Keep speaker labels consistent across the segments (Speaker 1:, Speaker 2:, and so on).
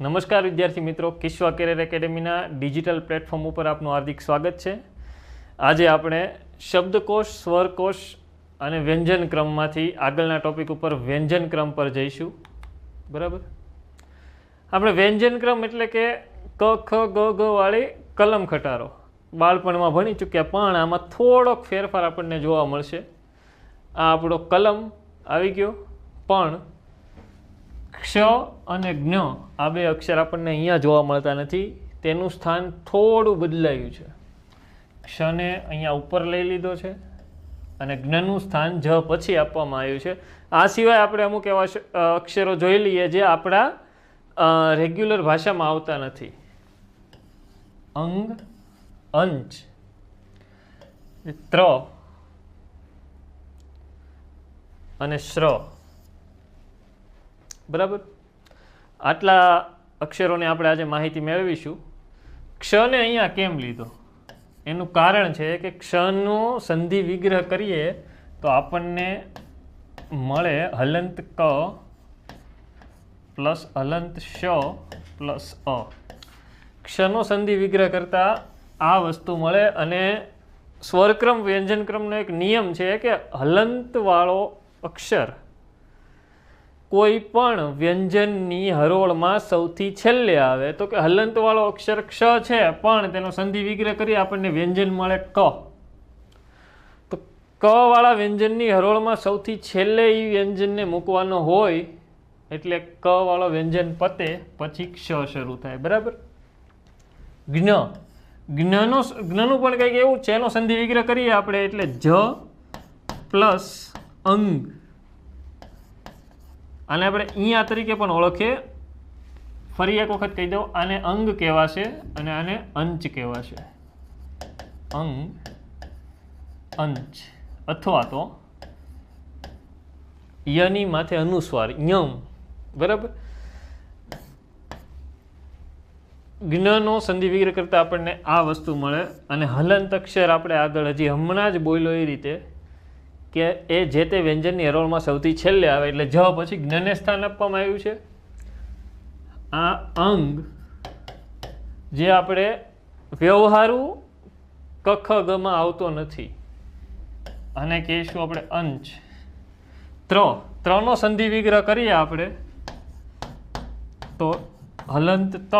Speaker 1: નમસ્કાર વિદ્યાર્થી મિત્રો કિશ્વા કેરિયર એકેડેમીના ડિજિટલ પ્લેટફોર્મ ઉપર આપનું હાર્દિક સ્વાગત છે. આજે આપણે શબ્દકોશ, સ્વરકોશ અને વ્યંજન ક્રમમાંથી આગળના ટોપિક ઉપર વ્યંજન ક્રમ પર જઈશું. બરાબર? આપણે વ્યંજન ક્રમ એટલે કે ક, ખ, ગ ગ વાળી કલમ ખટારો. બાળપણમાં ભણી ચૂક્યા પણ આમાં થોડોક ફેરફાર આપણને જોવા મળશે. આ આપણો કલમ આવી ગયો. પણ ક્ષ અને જ્ઞ આ બે અક્ષર આપણને અહીંયા જોવા મળતા નથી. તેનું સ્થાન થોડું બદલાયું છે. ક્ષને અહીંયા ઉપર લઈ લીધો છે અને જ્ઞનું સ્થાન જ પછી આપવામાં આવ્યું છે. આ સિવાય આપણે અમુક એવા અક્ષરો જોઈ લઈએ જે આપણા રેગ્યુલર ભાષામાં આવતા નથી. અંગ, અંચ, ત્ર અને શ્ર. બરાબર? આટલા અક્ષરોને આપણે આજે માહિતી મેળવીશું. ક્ષને અહીંયા કેમ લીધો? એનું કારણ છે કે ક્ષનો સંધિ વિગ્રહ કરીએ તો આપણને મળે હલંત ક પ્લસ હલંત શ પ્લસ અ. ક્ષનો સંધિ વિગ્રહ કરતાં આ વસ્તુ મળે અને સ્વરક્રમ, વ્યંજનક્રમનો એક નિયમ છે કે હલંતવાળો અક્ષર કોઈ પણ વ્યંજનની હરોળમાં સૌથી છેલ્લે આવે, તો કે હલંતવાળો અક્ષર ક્ષ છે, પણ તેનો સંધિ વિગ્રહ કરી આપણને વ્યંજન મળે ક. તો ક વાળા વ્યંજનની હરોળમાં સૌથી છેલ્લે એ વ્યંજનને મૂકવાનો હોય, એટલે ક વાળો વ્યંજન પતે, પછી ક્ષ શરૂ થાય. બરાબર? જ્ઞ. જ્ઞનો જ્ઞનું પણ કંઈક એવું છે, એનો સંધિ વિગ્રહ કરીએ આપણે, એટલે જ પ્લસ અંગ. આને આપણે અહીંયા તરીકે પણ ઓળખીએ. ફરી એક વખત કહી દઉં, આને અંગ કહેવાશે અને આને અંચ કહેવાશે. અંગ, અંચ. અથવા તો યની માથે અનુસ્વાર, યમ. બરાબર? જ્ઞનો સંધિ વિગ્રહ કરતાં આપણને આ વસ્તુ મળે. અને હલંત અક્ષર આપણે આગળ હજી હમણાં જ બોલ્યો એ રીતે કે એ જે તે વ્યંજનની હરોળમાં સૌથી છેલ્લે આવે એટલે જ પછી જ્ઞાને સ્થાન આપવામાં આવ્યું છે. આ અંગ જે આપણે વ્યવહારુ કખ ગમાં આવતો નથી. અને કહીશું આપણે અંશ ત્ર. ત્રનો સંધિ વિગ્રહ કરીએ આપણે. તો હલંત ત,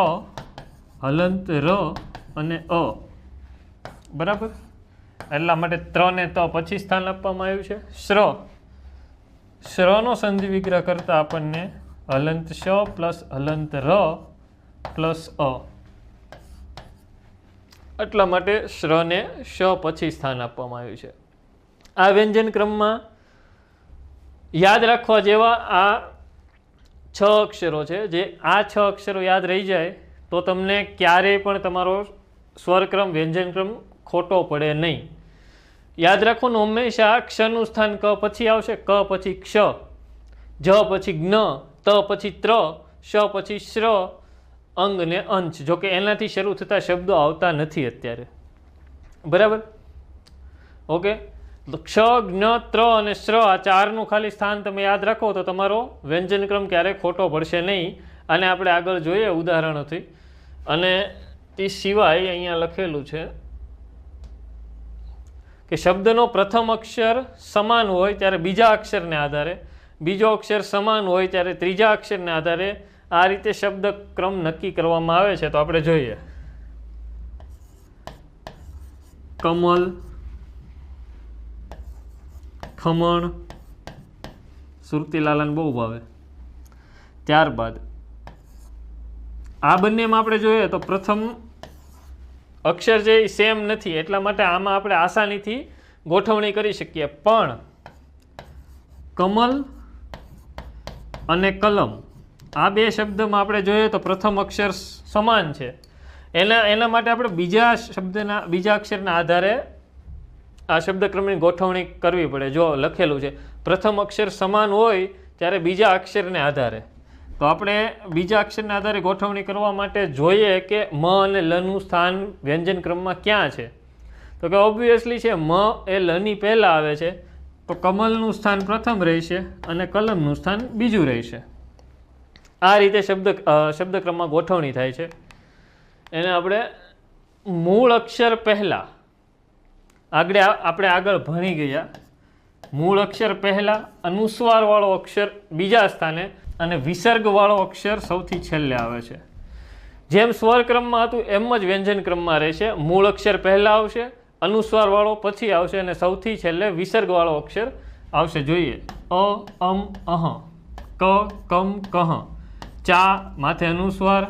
Speaker 1: હલંત ર અને અ. બરાબર? એટલા માટે ત્રણે ત પછી સ્થાન આપવામાં આવ્યું છે. શ્ર. શ્રનો સંધિ વિગ્રહ કરતાં આપણને હલંત શ પ્લસ હલંત ર પ્લસ અ. એટલા માટે શ્રને શ પછી સ્થાન આપવામાં આવ્યું છે. આ વ્યંજન ક્રમમાં યાદ રાખવા જેવા આ છ અક્ષરો છે. જે આ છ અક્ષરો યાદ રહી જાય તો તમને ક્યારેય પણ તમારો સ્વરક્રમ વ્યંજનક્રમ ખોટો પડે નહીં. યાદ રાખવાનું હંમેશા ક્ષનું સ્થાન ક પછી આવશે, ક પછી ક્ષ, જ પછી જ્ઞ, ત પછી ત્ર, શ પછી શ્ર, અંગ ને અંશ જોકે એનાથી શરૂ થતા શબ્દો આવતા નથી અત્યારે. બરાબર? ઓકે? ક્ષ, જ્ઞ, ત્ર અને શ્ર આ ચારનું ખાલી સ્થાન તમે યાદ રાખો તો તમારો વ્યંજનક્રમ ક્યારેય ખોટો પડશે નહીં. અને આપણે આગળ જોઈએ ઉદાહરણોથી. અને તે સિવાય અહીંયા લખેલું છે કે શબ્દનો પ્રથમ અક્ષર સમાન હોય ત્યારે બીજા અક્ષરને આધારે, બીજો અક્ષર સમાન હોય ત્યારે ત્રીજા અક્ષરને આધારે આ રીતે શબ્દ ક્રમ નક્કી કરવામાં આવે છે. તો આપણે જોઈએ. કમલ, ખમણ, સુરતીલાલાને બહુ ભાવે. ત્યારબાદ આ બંનેમાં આપણે જોઈએ તો પ્રથમ અક્ષર જે સેમ નથી, એટલા માટે આમાં આપણે આસાનીથી ગોઠવણી કરી શકીએ. પણ કમલ અને કલમ, આ બે શબ્દમાં આપણે જોઈએ તો પ્રથમ અક્ષર સમાન છે. એના એના માટે આપણે બીજા શબ્દના, બીજા અક્ષરના આધારે આ શબ્દક્રમની ગોઠવણી કરવી પડે. જો લખેલું છે, પ્રથમ અક્ષર સમાન હોય ત્યારે બીજા અક્ષરને આધારે. તો આપણે બીજા અક્ષરના આધારે ગોઠવણી કરવા માટે જોઈએ કે મ અને લનું સ્થાન વ્યંજન ક્રમમાં ક્યાં છે. તો કે ઓબ્વિયસલી છે, મ એ લની પહેલાં આવે છે. તો કમલનું સ્થાન પ્રથમ રહેશે અને કલમનું સ્થાન બીજું રહેશે. આ રીતે શબ્દ શબ્દક્રમમાં ગોઠવણી થાય છે. એને આપણે મૂળ અક્ષર પહેલાં, આગળ, આપણે આગળ ભણી ગયા. મૂળ અક્ષર પહેલાં, અનુસ્વારવાળો અક્ષર બીજા સ્થાને અને વિસર્ગવાળો અક્ષર સૌથી છેલ્લે આવે છે. જેમ સ્વર ક્રમમાં હતું, એમ જ વ્યંજન ક્રમમાં રહેશે. મૂળ અક્ષર પહેલાં આવશે, અનુસ્વારવાળો પછી આવશે અને સૌથી છેલ્લે વિસર્ગવાળો અક્ષર આવશે. જોઈએ. અ, અમ, અહ, ક, કમ, કહ. ચા, માથે અનુસ્વાર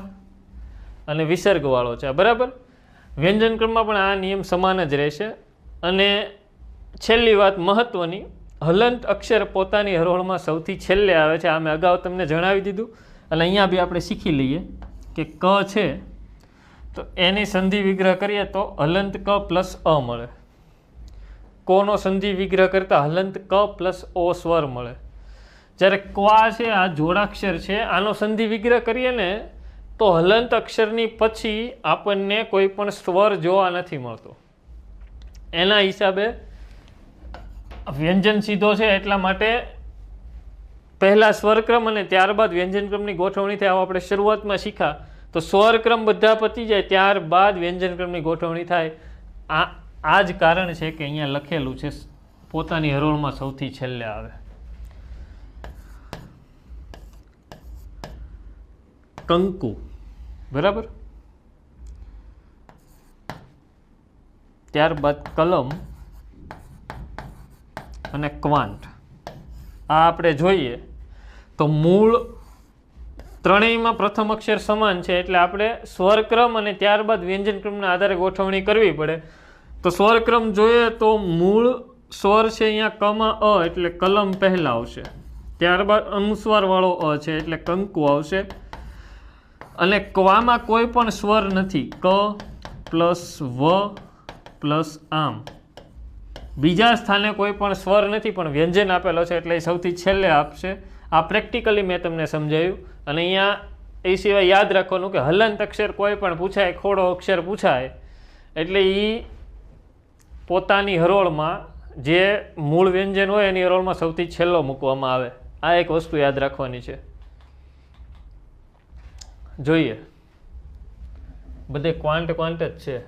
Speaker 1: અને વિસર્ગવાળો છે બરાબર? વ્યંજન ક્રમમાં પણ આ નિયમ સમાન જ રહેશે. અને છેલ્લી વાત મહત્ત્વની હલંત અક્ષર પોતાની હરોળમાં સૌથી છેલ્લે આવે છે. આ મેં અગાઉ તમને જણાવી દીધું. અને અહીંયા બી આપણે શીખી લઈએ કે ક છે. તો એની સંધિ વિગ્રહ કરીએ તો હલંત ક પ્લસ અ મળે. કોનો સંધિ વિગ્રહ કરતાં હલંત ક પ્લસ ઓ સ્વર મળે. જ્યારે ક્વા છે, આ જોડાક્ષર છે, આનો સંધિ વિગ્રહ કરીએ ને, તો હલંત અક્ષરની પછી આપણને કોઈ પણ સ્વર જોવા નથી મળતો. એના હિસાબે વ્યંજન સીધો છે એટલા માટે પહેલાં સ્વરક્રમ અને ત્યારબાદ વ્યંજનક્રમની ગોઠવણી થાય આવું આપણે શરૂઆતમાં શીખા. તો સ્વરક્રમ બધા પતી જાય ત્યારબાદ વ્યંજનક્રમની ગોઠવણી થાય. આ આ જ કારણ છે કે અહીંયા લખેલું છે પોતાની હરોળમાં સૌથી છેલ્લે આવે. કંકુ. બરાબર? ત્યારબાદ કલમ. અને ક્વાંટ આ આપણે જોઈએ તો મૂળ ત્રણેયમાં પ્રથમ અક્ષર સમાન છે એટલે આપણે સ્વરક્રમ અને ત્યારબાદ વ્યંજનક્રમના આધારે ગોઠવણી કરવી પડે. તો સ્વરક્રમ જોઈએ તો મૂળ સ્વર છે અહીંયા કમાં અ એટલે કલમ પહેલાં આવશે. ત્યારબાદ અનુસ્વારવાળો અ છે એટલે કંકુ આવશે. અને ક્વામાં કોઈ પણ સ્વર નથી. ક પ્લસ વ પ્લસ આમ. બીજા સ્થાને કોઈ પણ સ્વર નથી, પણ વ્યંજન આપેલો છે એટલે સૌથી છેલ્લે આપશે. આ પ્રેક્ટિકલી મેં તમને સમજાવ્યું અને અહીંયા એ સિવાય યાદ રાખવાનું કે હલંત અક્ષર કોઈ પણ પૂછાય, ખોડો અક્ષર પૂછાય, એટલે એ પોતાની હરોળમાં જે મૂળ વ્યંજન હોય એની હરોળમાં સૌથી છેલ્લો મૂકવામાં આવે. આ એક વસ્તુ યાદ રાખવાની છે. જોઈએ. બધે ક્વાન્ટ ક્વાન્ટ જ છે.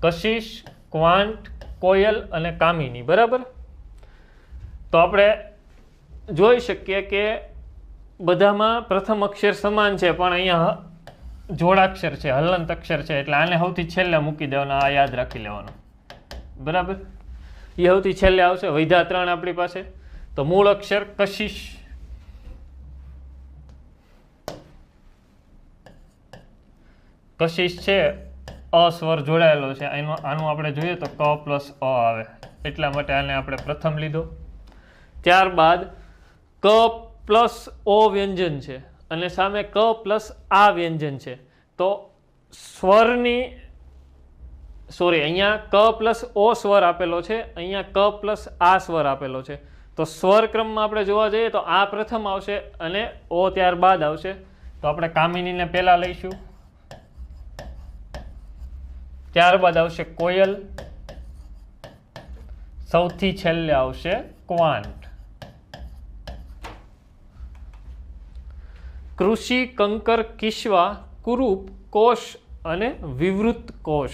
Speaker 1: કશિશ ક્વાંટ કોયલ અને કામિની, બરાબર? તો આપણે જોઈ શકીએ કે બધામાં પ્રથમ અક્ષર સમાન છે, પણ અહીંયા જોડાક્ષર છે હલંત અક્ષર છે, એટલે આને સૌથી છેલ્લે મૂકી દેવાનો, આ યાદ રાખી લેવાનો. બરાબર? એ સૌથી છેલ્લે આવશે, વૈધા ત્રણ આપણી પાસે. તો મૂળ અક્ષર કશિશ. કશિશ છે અસ્વર જોડાયેલો છે. એનો આનું આપણે જોઈએ તો ક પ્લસ અ આવે. એટલા માટે આને આપણે પ્રથમ લીધો. ત્યારબાદ ક પ્લસ ઓ વ્યંજન છે અને સામે ક પ્લસ આ વ્યંજન છે. તો સ્વરની, સોરી, અહીંયા ક પ્લસ ઓ સ્વર આપેલો છે, અહીંયા ક પ્લસ આ સ્વર આપેલો છે. તો સ્વર ક્રમમાં આપણે જોવા જઈએ તો આ પ્રથમ આવશે અને ઓ ત્યારબાદ આવશે. તો આપણે કામિનીને પહેલાં લઈશું. ત્યારબાદ આવશે કોયલ. સૌથી છેલ્લે આવશે ક્વાંટ કૃષિ, કંકર કિશ્વા કુરૂપ, કોષ અને વિવૃત કોષ.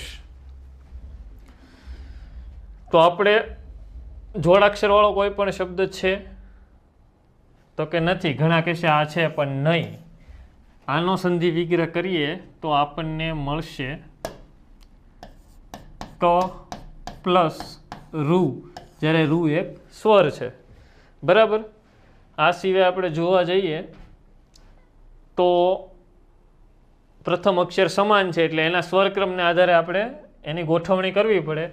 Speaker 1: તો આપણે જોડાક્ષરવાળો કોઈ પણ શબ્દ છે? તો કે નથી, ઘણા કહેશે આ છે પણ નહીં. આનો સંધિ વિગ્રહ કરીએ તો આપણને મળશે ક પ્લસ રૂ, જ્યારે રૂ એક સ્વર છે. બરાબર? આ સિવાય આપણે જોવા જઈએ તો પ્રથમ અક્ષર સમાન છે, એટલે એના સ્વરક્રમને આધારે આપણે એની ગોઠવણી કરવી પડે.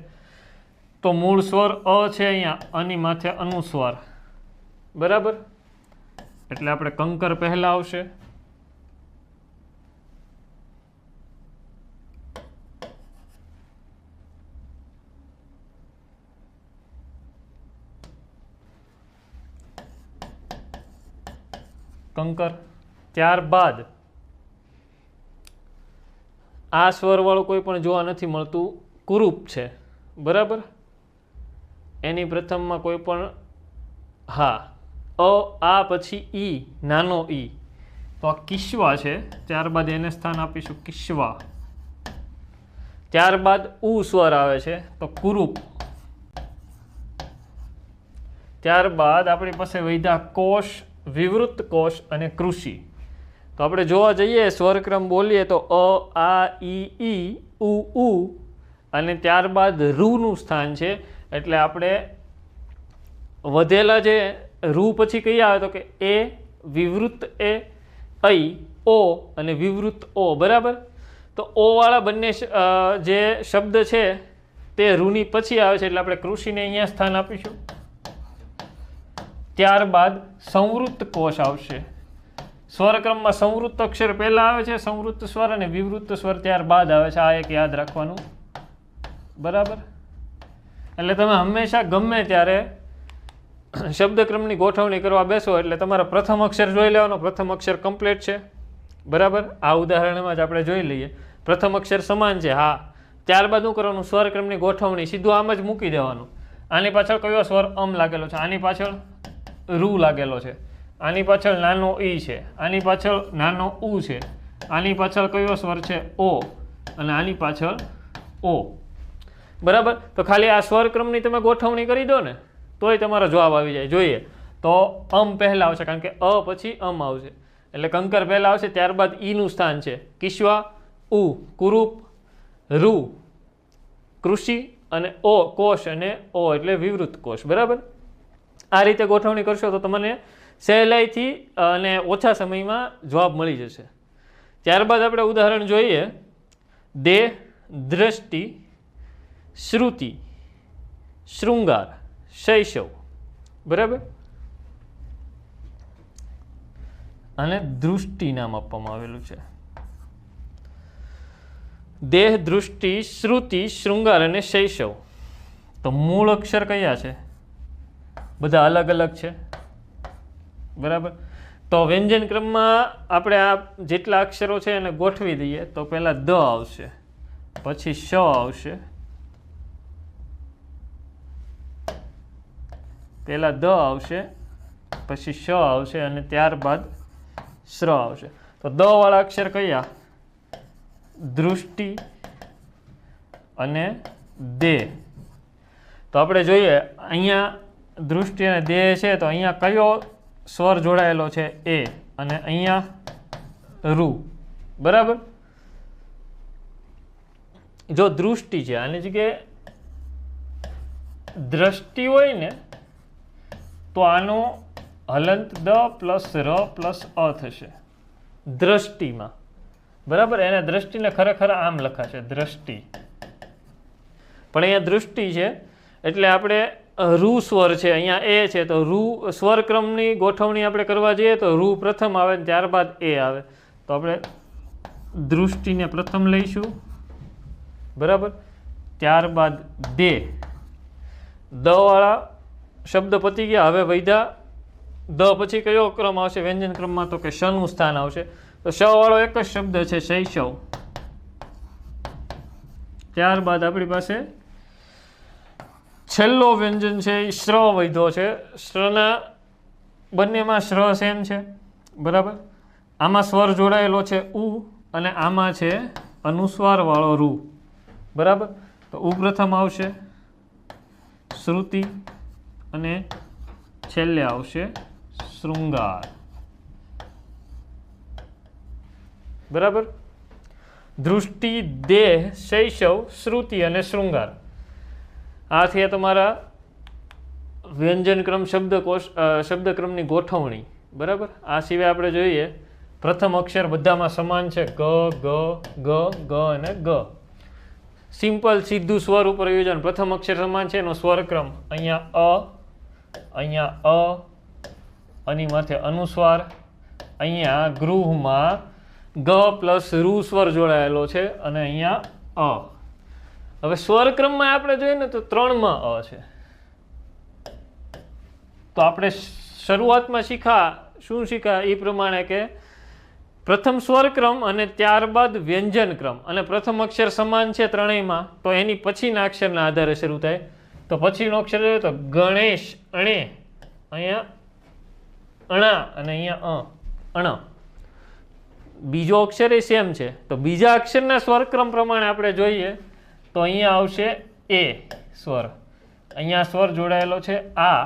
Speaker 1: તો મૂળ સ્વર અ છે અહીંયા, અની માથે અનુસ્વાર બરાબર? એટલે આપણે કંકર પહેલાં આવશે. કંકર ત્યારબાદ આ સ્વરવાળું કોઈ પણ જોવા નથી મળતું, કુરૂપ છે. બરાબર? એની પ્રથમમાં કોઈ પણ, હા, અ, આ, પછી ઈ, નાનો ઈ. તો આ કિશ્વા છે. ત્યારબાદ એને સ્થાન આપીશું કિશ્વા. ત્યારબાદ ઉ સ્વર આવે છે, તો કુરૂપ. ત્યારબાદ આપણી પાસે વૈધા કોષ વિવૃત કોષ અને કૃષિ. તો આપણે જોવા જઈએ, સ્વરક્રમ બોલીએ તો અ, આ, ઈ ઈ, ઉ ઉ અને ત્યારબાદ રૂનું સ્થાન છે. એટલે આપણે વધેલા જે રૂ પછી કઈ આવે તો કે એ વિવૃત એ, ઐ, ઓ અને વિવૃત ઓ, બરાબર? તો ઓવાળા બંને જે શબ્દ છે તે રૂની પછી આવે છે. એટલે આપણે કૃષિને અહીંયા સ્થાન આપીશું. ત્યારબાદ સંવૃત્ત કોષ આવશે. સ્વરક્રમમાં સંવૃત્ત અક્ષર પહેલાં આવે છે, સંવૃત્ત સ્વર અને વિવૃત્ત સ્વર ત્યારબાદ આવે છે. આ એક યાદ રાખવાનું. બરાબર? એટલે તમે હંમેશા ગમે ત્યારે શબ્દક્રમની ગોઠવણી કરવા બેસો એટલે તમારા પ્રથમ અક્ષર જોઈ લેવાનો. પ્રથમ અક્ષર કમ્પ્લીટ છે. બરાબર? આ ઉદાહરણમાં જ આપણે જોઈ લઈએ. પ્રથમ અક્ષર સમાન છે. હા. ત્યારબાદ શું કરવાનું? સ્વરક્રમની ગોઠવણી સીધું આમ જ મૂકી દેવાનું. આની પાછળ કયો સ્વર અમ લાગેલો છે? આની પાછળ? રૂ લાગેલો છે. આની પાછળ નાનો ઈ છે. આની પાછળ નાનો ઉ છે. આની પાછળ કયો સ્વર છે? ઓ. અને આની પાછળ ઓ. બરાબર? તો ખાલી આ સ્વરક્રમની તમે ગોઠવણી કરી દો ને, તોય તમારો જવાબ આવી જાય. જોઈએ. તો અમ પહેલાં આવશે, કારણ કે અ પછી અમ આવશે. એટલે કંકર પહેલાં આવશે, ત્યારબાદ ઈનું સ્થાન છે. કિશ્વા, ઉ, કુરૂપ, રૂ, કૃષિ અને ઓ, કોષ અને ઓ, એટલે વિવૃત કોષ. બરાબર? આ રીતે ગોઠવણી કરશો તો તમને સહેલાઈથી અને ઓછા સમયમાં જવાબ મળી જશે. ત્યારબાદ આપણે ઉદાહરણ જોઈએ. દેહ દ્રષ્ટિ શ્રુતિ શૃંગાર શૈશવ. બરાબર? અને દૃષ્ટિ નામ આપવામાં આવેલું છે. દેહ દૃષ્ટિ શ્રુતિ, શૃંગાર અને શૈશવ. તો મૂળ અક્ષર કયા છે? બધા અલગ અલગ છે. બરાબર? તો વ્યંજન ક્રમમાં આપણે આ જેટલા અક્ષરો છે એને ગોઠવી દઈએ, તો પહેલાં દ આવશે, પછી શ આવશે. પહેલાં દ આવશે, પછી શ આવશે અને ત્યારબાદ શ્ર આવશે. તો દ વાળા અક્ષર કયા? દૃષ્ટિ અને દે. તો આપણે જોઈએ, અહીંયા દૃષ્ટિ અને દેહ છે તો અહીંયા કયો સ્વર જોડાયેલો છે? એ અને અહીંયા રૂ બરાબર? જો દૃષ્ટિ છે, આની જગ્યાએ દ્રષ્ટિ હોય ને, તો આનો હલંત દ પ્લસ ર પ્લસ અ થશે. દ્રષ્ટિમાં. બરાબર? એને દ્રષ્ટિને ખરેખર આમ લખાશે, દ્રષ્ટિ. પણ અહીંયા દૃષ્ટિ છે, એટલે આપણે રૂ સ્વર છે, અહીંયા એ છે, તો રૂ સ્વરક્રમની ગોઠવણી આપણે કરવા જઈએ, તો રૂ પ્રથમ આવે ને ત્યારબાદ એ આવે. તો આપણે દૃષ્ટિને પ્રથમ લઈશું. બરાબર? ત્યારબાદ દે. દવાળા શબ્દ પતી ગયા, હવે વૈધા. દ પછી કયો ક્રમ આવશે? વ્યંજન ક્રમમાં તો કે શનું સ્થાન આવશે. તો શ વાળો એક જ શબ્દ છે, શૈશવ. ત્યારબાદ આપણી પાસે છેલ્લો વ્યંજન છે એ શ્ર વૈધો છે. શ્રના બંનેમાં શ્ર સેમ છે. બરાબર? આમાં સ્વર જોડાયેલો છે ઉ અને આમાં છે અનુસ્વારવાળો રૂ. બરાબર? તો ઉ પ્રથમ આવશે શ્રુતિ અને છેલ્લે આવશે શૃંગાર. બરાબર? દૃષ્ટિ દેહ, શૈશવ, શ્રુતિ અને શૃંગાર. આ થયા તમારા વ્યંજનક્રમ શબ્દકોશ શબ્દક્રમની ગોઠવણી, બરાબર? આ સિવાય આપણે જોઈએ, પ્રથમ અક્ષર બધામાં સમાન છે, ગ ગ ગ ગ અને ગ. સિમ્પલ, સીધું સ્વર ઉપર યોજન. પ્રથમ અક્ષર સમાન છે, એનો સ્વરક્રમ. અહીંયા અ અહીંયા અ અની માથે અનુસ્વાર. અહીંયા ગૃહમાં ગ પ્લસ રૂ સ્વર જોડાયેલો છે, અને અહીંયા અ. હવે સ્વરક્રમમાં આપણે જોઈએ ને તો ત્રણમાં અ છે. તો આપણે શરૂઆતમાં શીખા, શું શીખા? એ પ્રમાણે કે પ્રથમ સ્વરક્રમ અને ત્યારબાદ વ્યંજન ક્રમ. અને પ્રથમ અક્ષર સમાન છે ત્રણેયમાં, તો એની પછીના અક્ષરના આધારે શરૂ થાય. તો પછીનો અક્ષર જોઈએ તો ગણેશ, અણે. અહીંયા અણા અને અહીંયા અ, અણ. બીજો અક્ષર એ સેમ છે. તો બીજા અક્ષરના સ્વરક્રમ પ્રમાણે આપણે જોઈએ તો અહીંયા આવશે એ સ્વર. અહીંયા સ્વર જોડાયેલો છે આ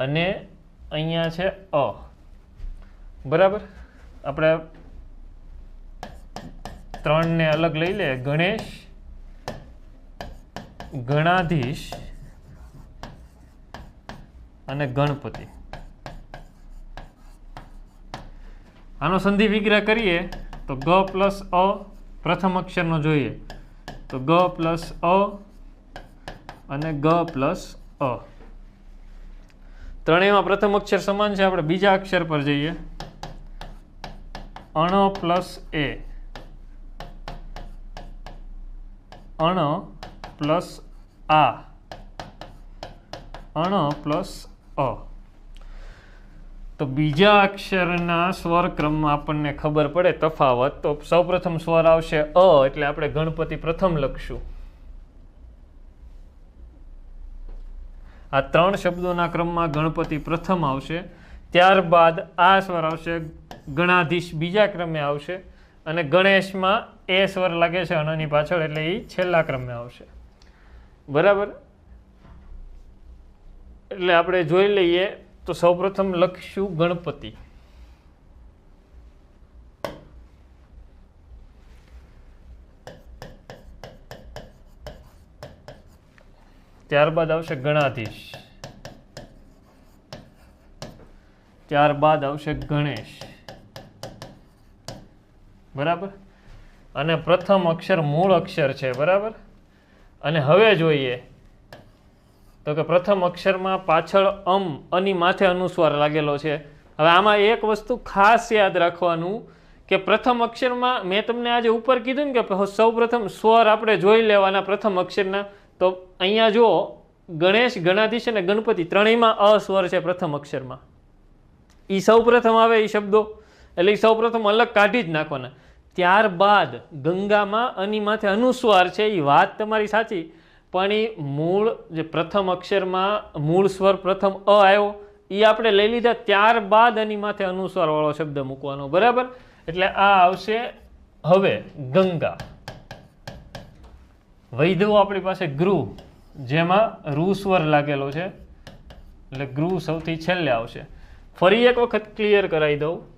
Speaker 1: અને અહીંયા છે અ. બરાબર? આપણે ત્રણને અલગ લઈ લે. ગણેશ, ગણાધીશ અને ગણપતિ. આનો સંધિ વિગ્રહ કરીએ તો ગ પ્લસ અ પ્રથમ અક્ષરનો જોઈએ. તો ગ પ્લસ અ અને ગ પ્લસ અ. ત્રણેયમાં પ્રથમ અક્ષર સમાન છે. આપણે બીજા અક્ષર પર જઈએ. અણ પ્લસ એ. અણ પ્લસ આ. અણ પ્લસ અ. તો બીજા અક્ષરના સ્વર ક્રમમાં આપણને ખબર પડે તફાવત. તો સૌપ્રથમ સ્વર આવશે અ, એટલે આપણે ગણપતિ પ્રથમ લખશું. આ ત્રણ શબ્દોના ક્રમમાં ગણપતિ પ્રથમ આવશે. ત્યારબાદ આ સ્વર આવશે, ગણાધીશ બીજા ક્રમે આવશે અને ગણેશમાં એ સ્વર લાગે છે અણની પાછળ એટલે એ છેલ્લા ક્રમે આવશે. બરાબર? એટલે આપણે જોઈ લઈએ તો સૌપ્રથમ લખશું ગણપતિ. ત્યારબાદ આવશે ગણાધીશ. ત્યારબાદ આવશે ગણેશ. બરાબર? અને પ્રથમ અક્ષર મૂળ અક્ષર છે, બરાબર? અને હવે જોઈએ તો કે પ્રથમ અક્ષરમાં પાછળ અમ અની માથે અનુસ્વાર લાગેલો છે. હવે આમાં એક વસ્તુ ખાસ યાદ રાખવાનું કે પ્રથમ અક્ષરમાં મેં તમને આજે ઉપર કીધું ને કે સૌ સ્વર આપણે જોઈ લેવાના પ્રથમ અક્ષરના. તો અહીંયા જુઓ, ગણેશ, ગણાધીશ અને ગણપતિ ત્રણેયમાં અસ્વર છે પ્રથમ અક્ષરમાં. એ સૌ આવે એ શબ્દો. એટલે એ સૌ અલગ કાઢી જ નાખવાના. ત્યારબાદ ગંગામાં અની માથે અનુસ્વાર છે એ વાત તમારી સાચી. પણ એ મૂળ જે પ્રથમ અક્ષરમાં મૂળ સ્વર પ્રથમ અ આવ્યો એ આપણે લઈ લીધા ત્યારબાદ એની માથે અનુસ્વારવાળો શબ્દ મૂકવાનો. બરાબર? એટલે આ આવશે હવે ગંગા. વૈધવો આપણી પાસે ગૃહ, જેમાં રૂ સ્વર લાગેલો છે. એટલે ગૃહ સૌથી છેલ્લે આવશે. ફરી એક વખત ક્લિયર કરાવી દઉં.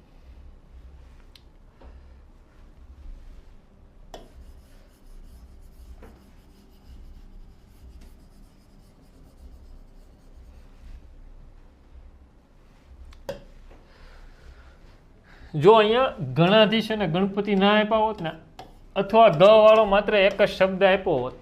Speaker 1: જો અહીંયા ગણાધીશ અને ગણપતિ ના આપ્યા હોત ને, અથવા ગ વાળો માત્ર એક જ શબ્દ આપ્યો હોત,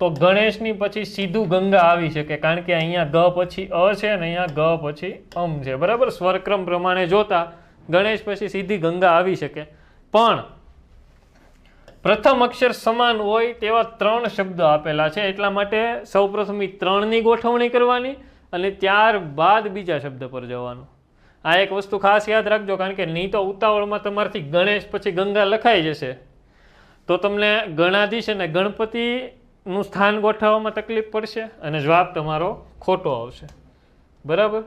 Speaker 1: તો ગણેશની પછી સીધું ગંગા આવી શકે, કારણ કે અહીંયા ગ પછી અ છે અને અહીંયા ગ પછી અમ છે. બરાબર? સ્વરક્રમ પ્રમાણે જોતા ગણેશ પછી સીધી ગંગા આવી શકે. પણ પ્રથમ અક્ષર સમાન હોય તેવા ત્રણ શબ્દો આપેલા છે. એટલા માટે સૌપ્રથમ એ ત્રણની ગોઠવણી કરવાની અને ત્યારબાદ બીજા શબ્દ પર જવાનું. આ એક વસ્તુ ખાસ યાદ રાખજો, કારણ કે નહીં તો ઉતાવળમાં તમારથી ગણેશ પછી ગંગા લખાઈ જશે. તો તમને ગણાધીશ અને ગણપતિનું સ્થાન ગોઠવવામાં તકલીફ પડશે અને જવાબ તમારો ખોટો આવશે. બરાબર?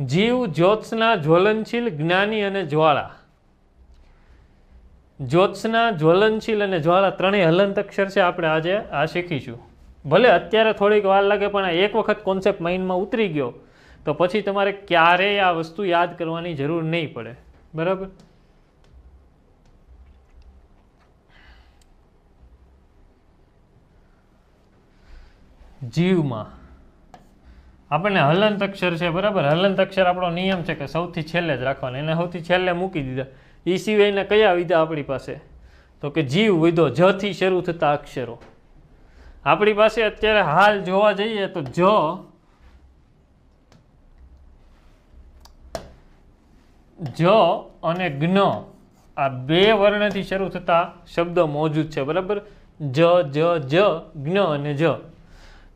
Speaker 1: જીવ, જ્યોત્સના, જ્વલનશીલ, જ્ઞાની અને જ્વાળા. જ્યોત્સના, જ્વલનશીલ અને જ્વાળા ત્રણેય હલંત અક્ષર છે, આપણે આજે આ શીખીશું. ભલે અત્યારે થોડીક વાર લાગે, પણ એક વખત કોન્સેપ્ટ માઇન્ડમાં ઉતરી ગયો, તો પછી તમારે ક્યારેય આ વસ્તુ યાદ કરવાની જરૂર નહીં પડે. બરાબર? જીવમાં. આપણને હલંત અક્ષર છે, બરાબર? હલંત અક્ષર આપણો નિયમ છે કે સૌથી છેલ્લે જ રાખવાનો. એને સૌથી છેલ્લે મૂકી દીધા. એ સિવાયના કયા વિધા આપણી પાસે? તો કે જીવ વિધો જથી શરૂ થતા અક્ષરો. આપણી પાસે અત્યારે હાલ જોવા જઈએ તો જ જ અને જ્ઞ આ બે વર્ણથી શરૂ થતા શબ્દો મોજૂદ છે, બરાબર? જ જ જ જ્ઞ અને જ.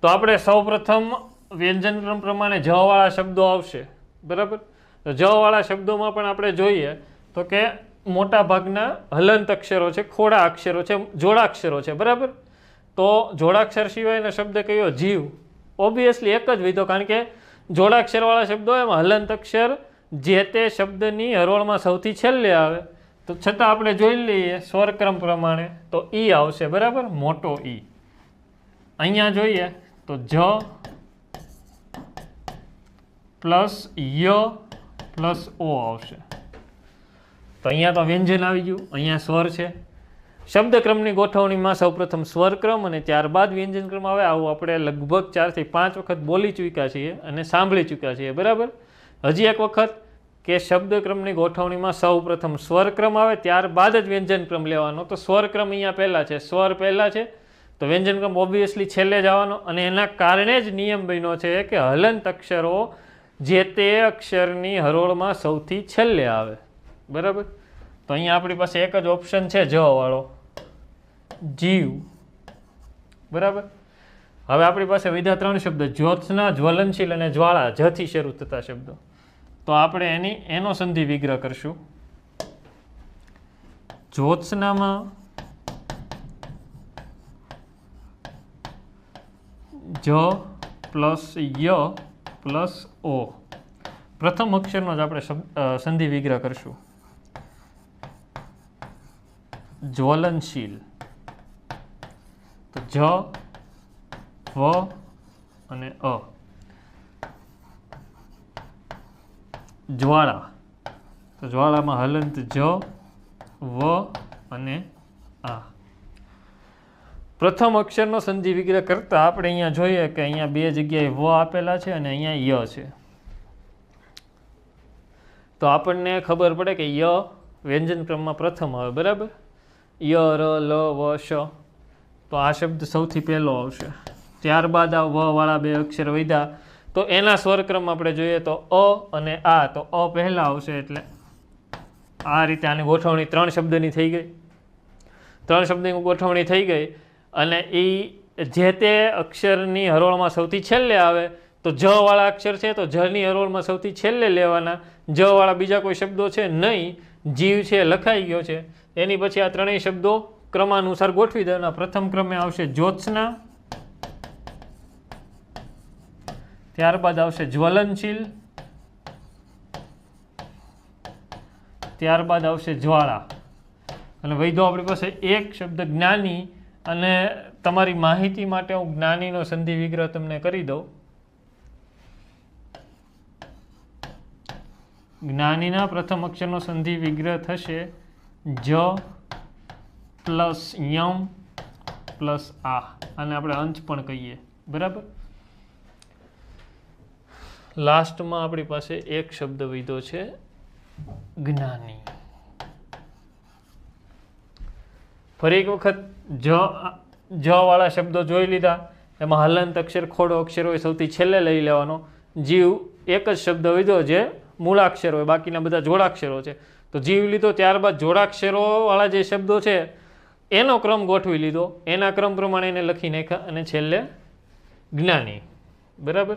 Speaker 1: તો આપણે સૌપ્રથમ વ્યંજનક્રમ પ્રમાણે જ વાળા શબ્દો આવશે, બરાબર? તો જ વાળા શબ્દોમાં પણ આપણે જોઈએ તો કે મોટા ભાગના હલંત અક્ષરો છે, ખોડા અક્ષરો છે, જોડાક્ષરો છે, બરાબર? તો જોડાક્ષર સિવાયનો શબ્દ કયો? જીવ. ઓબ્વિયસલી એક જ વિધો, કારણ કે જોડાક્ષરવાળા શબ્દો એમાં હલંત અક્ષર જે તે શબ્દની હરોળમાં સૌથી છેલ્લે આવે. તો છતાં આપણે જોઈ લઈએ સ્વરક્રમ પ્રમાણે, તો ઈ આવશે, બરાબર? મોટો ઈ. અહીંયા જોઈએ, તો જ પ્લસ ય પ્લસ ઓ આવશે. તો અહીંયા તો વ્યંજન આવી ગયું, અહીંયા સ્વર છે. શબ્દક્રમની ગોઠવણીમાં સૌપ્રથમ સ્વરક્રમ અને ત્યારબાદ વ્યંજનક્રમ આવે. આવું આપણે લગભગ ચારથી પાંચ વખત બોલી ચૂક્યા છીએ અને સાંભળી ચૂક્યા છીએ. બરાબર? હજી એક વખત કે શબ્દક્રમની ગોઠવણીમાં સૌપ્રથમ સ્વરક્રમ આવે, ત્યારબાદ જ વ્યંજનક્રમ લેવાનો. તો સ્વરક્રમ અહીંયા પહેલાં છે. સ્વર પહેલાં છે. તો વ્યંજનક્રમ ઓબ્વિયસલી છેલ્લે જવાનો અને એના કારણે જ નિયમ બન્યો છે કે હલંત અક્ષરો જે તે અક્ષરની હરોળમાં સૌથી છેલ્લે આવે. બરાબર? તો અહીંયા આપણી પાસે એક જ ઓપ્શન છે જ વાળો જીવ. બરાબર? હવે આપણી પાસે વિધા ત્રણ શબ્દ, જ્યોત્સના, જ્વલનશીલ અને જ્વાળા, જથી શરૂ થતા શબ્દો. તો આપણે એની, એનો સંધિ વિગ્રહ કરશું. જ્યોત્સનામાં જ પ્લસ ય પ્લસ ઓ. પ્રથમ અક્ષરનો જ આપણે સંધિ વિગ્રહ કરશું. જ્વલનશીલ. તો જ વ અને અ. જ્વાળા. તો જ્વાળામાં હલંત જ, વ અને આ. પ્રથમ અક્ષરનો સંધિ વિગ્રહ કરતાં આપણે અહીંયા જોઈએ કે અહીંયા બે જગ્યાએ વ આપેલા છે અને અહીંયા ય છે. તો આપણને ખબર પડે કે ય વ્યંજન ક્રમમાં પ્રથમ આવે, બરાબર? ય ર લ, વ, શ. તો આ શબ્દ સૌથી પહેલો આવશે. ત્યારબાદ આ વવાળા બે અક્ષર વધ્યા તો એના સ્વરક્રમ આપણે જોઈએ તો અ અને આ. તો અ પહેલાં આવશે એટલે આ રીતે આની ગોઠવણી ત્રણ શબ્દની થઈ ગઈ. ત્રણ શબ્દની ગોઠવણી થઈ ગઈ અને એ જે તે અક્ષરની હરોળમાં સૌથી છેલ્લે આવે તો જ વાળા અક્ષર છે તો જની હરોળમાં સૌથી છેલ્લે લેવાના. જ વાળા બીજા કોઈ શબ્દો છે નહીં. જીવ છે લખાઈ ગયો છે. એની પછી આ ત્રણેય શબ્દો ક્રમાનુસાર ગોઠવી દેવાના પ્રથમ ક્રમે આવશે જ્યોત્સના, ત્યારબાદ આવશે જ્વલનશીલ, ત્યારબાદ આવશે જ્વાળા. અને વૈધો આપણી પાસે એક શબ્દ જ્ઞાની અને તમારી માહિતી માટે હું જ્ઞાનીનો સંધિ વિગ્રહ તમને કરી દઉં. જ્ઞાનીના પ્રથમ અક્ષરનો સંધિ વિગ્રહ થશે. જ પ્લસ યમ પ્લસ આ. અને આપણે અંશ પણ કહીએ. બરાબર? લાસ્ટમાં આપણી પાસે એક શબ્દ વિધો છે, જ્ઞાની. ફરી એક વખત જ વાળા શબ્દો જોઈ લીધા. એમાં હલંત અક્ષર, ખોડો અક્ષર હોય, સૌથી છેલ્લે લઈ લેવાનો. જીવ એક જ શબ્દ વિધો જે મૂળાક્ષર હોય. બાકીના બધા જોડાક્ષરો છે. તો જીવ લીધો ત્યારબાદ જોડાક્ષરોવાળા જે શબ્દો છે, એનો ક્રમ ગોઠવી લીધો. એના ક્રમ પ્રમાણે એને લખી નાખ્યા અને છેલ્લે જ્ઞાની. બરાબર?